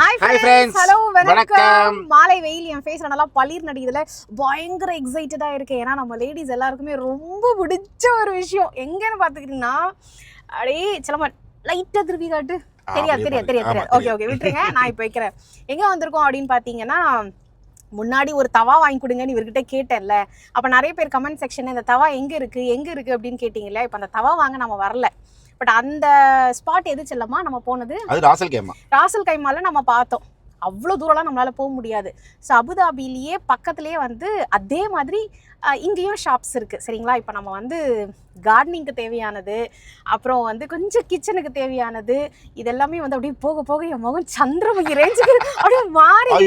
Hi. Friends hello வணக்கம். மாலை வெயில் என் ஃபேஸ்ல நல்லா பளிர் நடிக்குதுல பயங்கர எக்ஸைட்டடா இருக்கேன் ஏன்னா நம்ம லேடிஸ் எல்லாருக்குமே ரொம்ப பிடிச்ச ஒரு விஷயம். எங்கன்னு பாத்துக்கிட்டீங்கன்னா அப்படியே சிலமா லைட்டா திருப்பி காட்டு. தெரியாது தெரியாது. தெரியாது ஆமா, ஓகே ஓகே விட்டுருங்க. நான் இப்போ வைக்கிறேன். எங்க வந்திருக்கோம் அப்படின்னு பாத்தீங்கன்னா முன்னாடி ஒரு தவா வாங்கி கொடுங்கன்னு இவர்கிட்ட கேட்டேன்ல. அப்ப நிறைய பேர் கமெண்ட் செக்ஷன் இந்த தவா எங்க இருக்கு? எங்க இருக்கு? அப்படின்னு கேட்டீங்கல்ல. இப்போ அந்த தவா வாங்க நம்ம வரல. பட் அந்த ஸ்பாட் எது செல்லமா நம்ம போனது அது ராசல் கேமா. ராசல் கைமால நம்ம பார்த்தோம். அவ்வளோ தூரம்லாம் நம்மளால போக முடியாது. ஸோ அபுதாபிலேயே பக்கத்துலேயே வந்து அதே மாதிரி இங்கேயும் ஷாப்ஸ் இருக்குது சரிங்களா? இப்போ நம்ம வந்து கார்டனிங்க்கு தேவையானது அப்புறம் வந்து கொஞ்சம் கிச்சனுக்கு தேவையானது இதெல்லாமே வந்து அப்படியே போக போக என் முகம் சந்திரமுகி ரேஞ்சுக்கு அப்படியே மாறி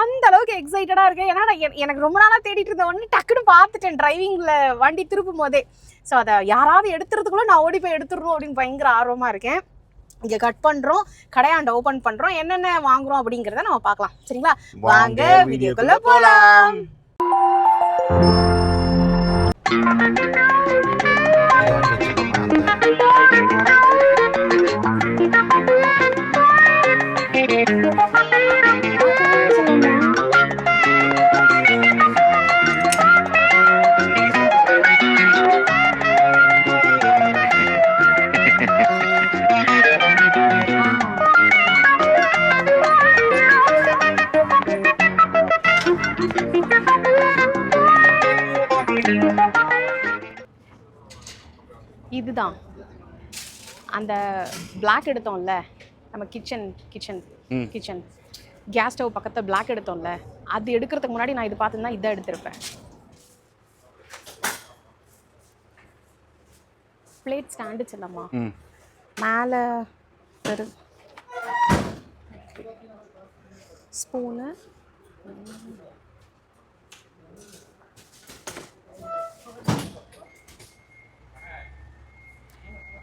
அந்த அளவுக்கு எக்ஸைட்டடா இருக்கேன். ஏன்னா எனக்கு ரொம்ப நாளா தேடிட்டு இருந்த உடனே டக்குன்னு பார்த்துட்டேன் டிரைவிங்ல வண்டி திருப்பும் போதே. ஸோ அதை யாராவது எடுத்துறதுக்குள்ள நான் ஓடி போய் எடுத்துடணும் அப்படின்னு பயங்கர ஆர்வமா இருக்கேன். இங்க கட் பண்றோம் கடையாண்ட ஓபன் பண்றோம் என்னென்ன வாங்குறோம் அப்படிங்கறத நம்ம பார்க்கலாம். சரிங்களா? வாங்க வீடியோக்குள்ள போலாம். இதுதான். அந்த பிளாக் எடுத்தோம்ல நம்ம kitchen kitchen. Kitchen gas stove பக்கத்தில் பிளாக் எடுத்தோம்ல அது எடுக்கிறதுக்கு முன்னாடி நான் இது பார்த்துருந்தா இதை எடுத்திருப்பேன். Plate stand Chellamma. ம். மேலே ஒரு ஸ்பூனு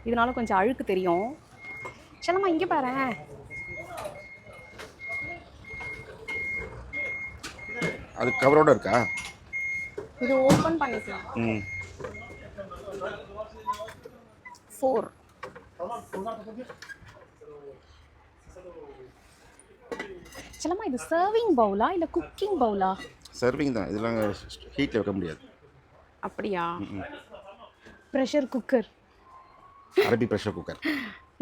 இதனால கொஞ்சம் அழுக்கு தெரியும். செல்லம்மா இங்கே பாரு அது கவரோட இருக்கா? இது ஓப்பன் பண்ணிக்கலாம். ம். ஃபோர் செல்லம்மா இது சர்விங் பவுலா இல்லை குக்கிங் பவுலா சர்விங் தான். இதெல்லாம் ஹீட்டில் வைக்க முடியாது. அப்படியா. ப்ரெஷர் குக்கர் அரபி ப்ரெஷர் குக்கர்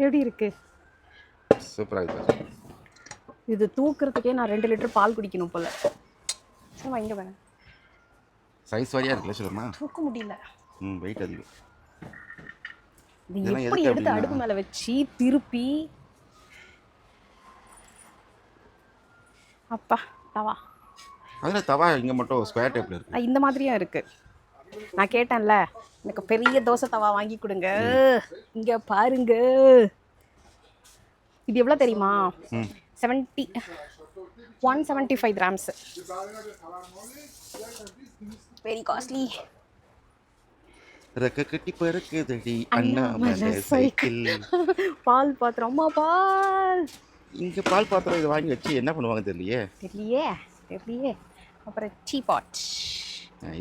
எப்படி இருக்கு? சூப்பராக இருக்குது இது தூக்குறதுக்கே நான் ரெண்டு லிட்டர் பால் குடிக்கணும் போல. சும்மா இங்கே வேணாம் சைஸ் வாரியாக இருக்குல்ல சொல்லுமா? தூக்க முடியல. ம் வெயிட் அதிகம். இது இதெல்லாம் எப்படி எதுக்கு எடுத்து அப்படின்னா? அடுப்பு மேலே வச்சு திருப்பி? அப்பா தவா. அதில் தவா இங்கே மட்டும் ஸ்கொயர் டைப்பில் இருக்கு. இந்த மாதிரியும் இருக்கு. நான் கேட்டேன்ல எனக்கு பெரிய தோசை தவா வாங்கி கொடுங்க. இங்க பாருங்க. இது எவ்வளோ தெரியுமா? Seventy one seventy five grams very costly ரெக்க கட்டி பறக்குதடி அண்ணாமலை சைக்கிள். பால் பாத்திரம் அம்மா பால். இங்கே பால் பாத்திரம் இதை வாங்கி வச்சு என்ன பண்ணுவாங்க தெரியலையே? தெரியலையே தெரியலையே. அப்புறம் டீ பாட்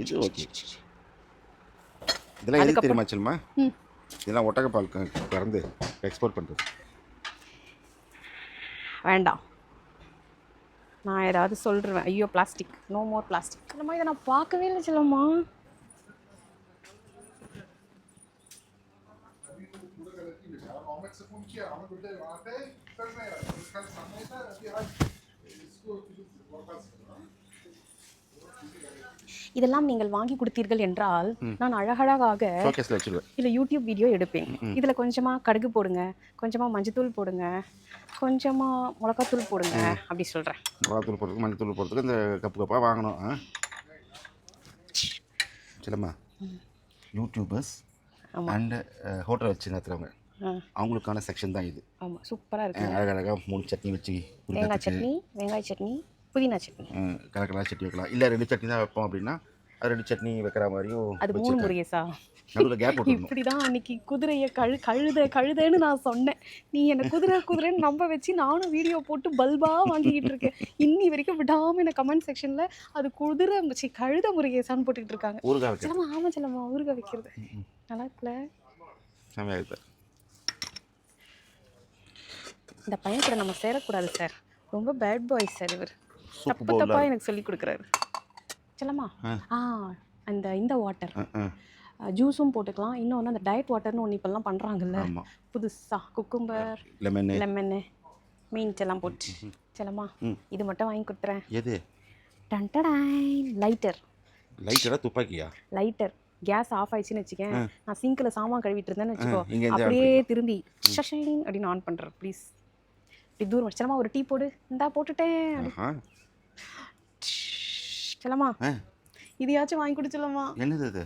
இது ஓகே இதெல்லாம் எதுக்கு தெரியுமா சொல்லுமா ம். இதெல்லாம் ஒட்டகப்பால் கறந்து எக்ஸ்போர்ட் பண்ணுறது வேண்டாம். நான் ஏதாவது சொல்லிடுவேன் ஐயோ பிளாஸ்டிக் நோ மோர் பிளாஸ்டிக் நம்ம இதை நான் பார்க்கவே இல்லை செல்லம்மா இதெல்லாம் நீங்கள் வாங்கி கொடுத்தீர்கள் என்றால் நான் அழகழகாக இல்லை யூடியூப் வீடியோ எடுப்பேன். இதில் கொஞ்சமாக கடுகு போடுங்க கொஞ்சமாக மஞ்சத்தூள் போடுங்க கொஞ்சமாக மிளகாத்தூள் போடுங்க அப்படி சொல்கிறேன் மிளகாத்தூள் போடுறதுக்கு மஞ்சத்தூள் போடுறதுக்கு இந்த கப்பு கப்பாக வாங்கணும். ஆ? சொல்லுமா யூடியூபர்ஸ். அண்ட் ஹோட்டல் வச்சு நடத்துகிறவங்க அவங்களுக்கான செக்ஷன் தான் இது. ஆமாம் சூப்பராக இருக்கு. அழகழகாக மூணு சட்னி வச்சு தேங்காய் சட்னி வெங்காய சட்னி புதினா சட்னி. கலக்கலாக சட்னி வைக்கலாம். இல்லை ரெண்டு சட்னி தான் வைப்போம் அப்படின்னா அது ரெண்டு சட்னி வைக்கிற மாதிரியும் அது மூணு முருகேசா நடுவில் கேப் இப்படிதான் அன்னைக்கு குதிரையை கழு கழுத கழுதைன்னு நான் சொன்னேன். நீ என்னை குதிரை குதிரைன்னு நம்ப வச்சு நானும் வீடியோ போட்டு பல்பா வாங்கிக்கிட்டு இருக்கேன். இன்னி வரைக்கும் விடாம என்ன கமெண்ட் செக்ஷன்ல அது குதிரை சி கழுத முருகேசான்னு போட்டுக்கிட்டு இருக்காங்க. ஊறுகாய் வைக்கிறது. செல்லம்மா ஆமா செல்லம்மா ஊறுகாய் வைக்கிறது. நல்லா இருக்குல்ல? இந்த பையன் கூட நம்ம சேரக்கூடாது சார். ரொம்ப பேட் பாய் சார் இவர். சூப்பு தப்பு தப்பா எனக்கு சொல்லி கொடுக்குறாரு. சொல்லமா ஆ. அந்த இந்த வாட்டர் ஆ ஜூஸும் போட்டுக்கலாம். இன்னொன்று அந்த டயட் வாட்டர்னு ஒன்று இப்போல்லாம் பண்ணுறாங்கல்ல புதுசா குக்கும்பர் லெமனு லெமனு மீன் எல்லாம் போட்டு. செல்லம்மா ம். இது மட்டும் வாங்கி கொடுத்துறேன். எது? டன்டடாய் லைட்டர் லைட்டடா துப்பாக்கியா? லைட்டர் கேஸ் ஆஃப் ஆயிடுச்சுன்னு வச்சுக்கேன். நான் சிங்கில் சாமான் கழுவிட்டு இருந்தேன்னு வச்சுக்கோ இங்க இருந்து அப்படியே திரும்பி ஷஷைன் அப்படின்னு ஆன் பண்ணுறேன் ப்ளீஸ் இப்படி தூரம் வச்சலமா ஒரு டீ போடு. இந்தா போட்டுட்டேன். அப்படி. ஆஹா. செல்லம்மா ஆ. இதையாச்சும் வாங்கி கொடுச்சலம்மா என்னது அது?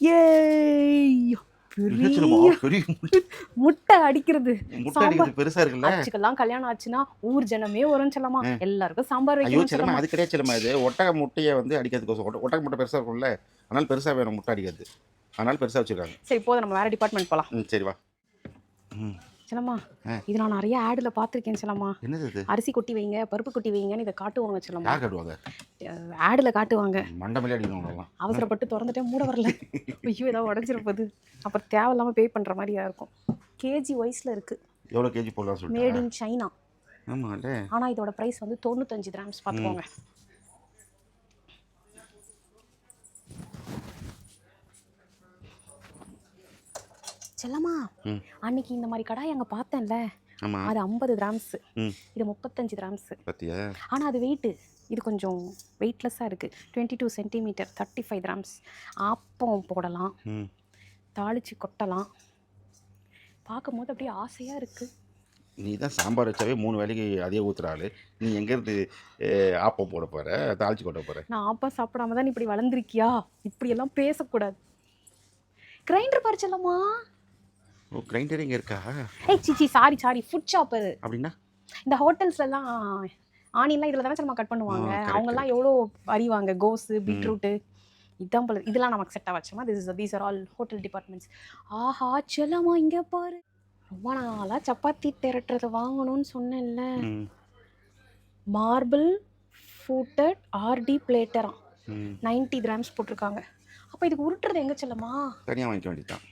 ஏய் சொல்லுமா? முட்டை. அடிக்கிறது. அடிக்கிறது பெருசா இருக்குல்ல? அச்சுக்கெல்லாம் கல்யாணம் ஆச்சுன்னா ஊர் ஜனமே வரும் செல்லம்மா எல்லாருக்கும் சாம்பார் வைக்கணும் செல்லமா அது கிடையாது செல்லமா இது ஒட்டக முட்டையை வந்து அடிக்கிறதுக்கோசம். ஒட்ட- ஒட்டக முட்டை பெருசா இருக்கும்ல? அதனால பெருசா வேணும் முட்டை அடிக்கிறது. அதனால பெருசா வச்சிருக்காங்க. சரி போதும் நம்ம வேற டிபார்ட்மெண்ட் போலாம். சரி வா. ம். செல்லம்மா ஆ. இது நான் நிறைய ஆடுல பார்த்துருக்கேன் செல்லம்மா. என்னது இது? அரிசி கொட்டி வைங்க பருப்பு கொட்டி வைங்கன்னு இதை காட்டுவாங்க யார் கட்டுவாங்க? ஆடுல காட்டுவாங்க. மண்டமலே அடிக்கணும் அவசரப்பட்டு திறந்துட்டே மூட வரல. ஐயோ ஏதாவது உடஞ்சிட போகுது அப்புறம் தேவையில்லாம பே பண்ற மாதிரியா இருக்கும். கேஜி வைஸ்ல இருக்கு. எவ்வளோ கேஜி போடலாம் மேட் இன் சைனா ஆமாம்ல ஆனா இதோட பிரைஸ் வந்து தொண்ணூத்தஞ்சு கிராம்ஸ் பார்த்துக்கோங்க. செல்லம்மா. அன்னைக்கு இந்த மாதிரி கடாய் அங்க பார்த்தேன்ல. அது ஐம்பது கிராம்ஸ் இது முப்பத்தஞ்சு கிராம்ஸ் பத்தியா? ஆனா அது வெயிட்டு இது கொஞ்சம் வெயிட்லெஸ்ஸாக இருக்குது twenty two centimetre thirty five grams appam போடலாம். தாளிச்சு கொட்டலாம். பார்க்கும்போது அப்படியே ஆசையாக இருக்குது நீ தான் சாம்பார் வச்சாவே மூணு வேலைக்கு அதே ஊத்துற ஆளு. நீ எங்கேருந்து ஆப்பம் போட போற? தாளிச்சு கொட்ட போற? நான் ஆப்பம் சாப்பிடாம தான் நீ இப்படி வளர்ந்துருக்கியா? இப்படியெல்லாம் பேசக்கூடாது. கிரைண்டர் பறிச்சலாமா ஓ கிரைண்டர் இங்கே இருக்கா? ஏய் சிச்சி சாரி சாரி ஃபுட் ஷாப்பர் அப்படின்னா? இந்த ஹோட்டல்ஸ்லலாம் ஆனியெல்லாம் இதில் தானே நம்ம கட் பண்ணுவாங்க? அவங்கெல்லாம் எவ்வளோ அறிவாங்க? கோஸு பீட்ரூட்டு இதான் போல இதெல்லாம் நமக்கு set ஆச்சுமா this is these are all hotel departments ஆஹா செல்லம்மா இங்கே பாரு. ரொம்ப நாளாக சப்பாத்தி திரட்டுறது வாங்கணும்னு சொன்னேன்ல. மார்பிள் ஃபூட்டட் ஆர்டி பிளேட்டரா ம். நைன்ட்டி கிராம்ஸ் போட்டிருக்காங்க. அப்போ இதுக்கு உருட்டுறது எங்கே செல்லம்மா? தனியாக வாங்கிக்க வேண்டியதுதான்.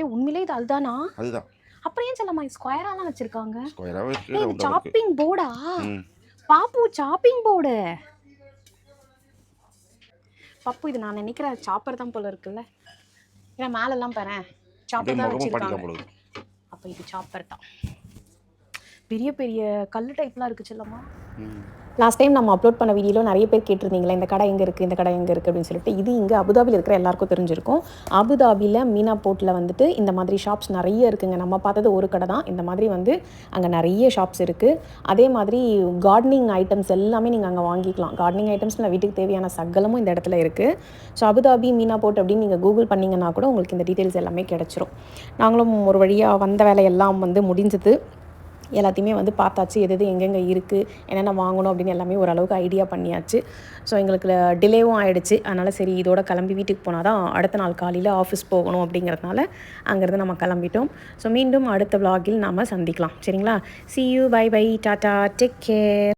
ஏ உண்மையிலே இது அதுதானா? அதுதான். அப்புறம் ஏன் செல்லம்மா இது ஸ்கொயராலாம் வச்சுருக்காங்க? இருக்கு இருக்கு சாப்பிங் போர்டா பாப்பு சாப்பிங் போர்டு பப்பு இது நான் நினைக்கிற சாப்பர் தான் போல இருக்குல்ல. ஏன்னா மேலெல்லாம் பாரு சாப்பர் தான் வச்சிருக்காங்க. அப்போ இது சாப்பர் தான். பெரிய பெரிய கல் டைப்லாம் இருக்கு செல்லம்மா. லாஸ்ட் டைம் நம்ம அப்லோட் பண்ண வீடியோவில் நிறைய பேர் கேட்டிருந்தீங்களா இந்த கடை எங்கே இருக்குது இந்த கடை எங்கே இருக்குது அப்படின்னு சொல்லிட்டு. இது இங்கே அபுதாபியில் இருக்கிற எல்லாருக்கும் தெரிஞ்சிருக்கும். அபுதாபியில் மீனா போர்ட்டில் வந்துட்டு இந்த மாதிரி ஷாப்ஸ் நிறைய இருக்குங்க. நம்ம பார்த்தது ஒரு கடை தான். இந்த மாதிரி வந்து அங்கே நிறைய ஷாப்ஸ் இருக்குது அதே மாதிரி கார்டனிங் ஐட்டம்ஸ் எல்லாமே நீங்கள் அங்கே வாங்கிக்கலாம். கார்டனிங் ஐட்டம்ஸில் வீட்டுக்கு தேவையான சகலமும் இந்த இடத்துல இருக்குது ஸோ அபுதாபி மீனா போர்ட் அப்படின்னு நீங்கள் கூகுள் பண்ணிங்கன்னா கூட உங்களுக்கு இந்த டீட்டெயில்ஸ் எல்லாமே கிடச்சிரும். நாங்களும் ஒரு வழியாக வந்த வேலையெல்லாம் வந்து முடிஞ்சது. எல்லாத்தையுமே வந்து பார்த்தாச்சு. எது எது எங்கெங்கே இருக்குது என்னென்ன வாங்கணும் அப்படின்னு எல்லாமே ஓரளவுக்கு ஐடியா பண்ணியாச்சு. ஸோ எங்களுக்கு டிலேவும் ஆகிடுச்சு அதனால் சரி இதோட கிளம்பி வீட்டுக்கு போனால் தான் அடுத்த நாள் காலையில் ஆஃபீஸ் போகணும் அப்படிங்கிறதுனால அங்கேருந்து நம்ம கிளம்பிட்டோம். ஸோ மீண்டும் அடுத்த விலாகில் நம்ம நாம் சந்திக்கலாம். சரிங்களா? See you bye bye tata take care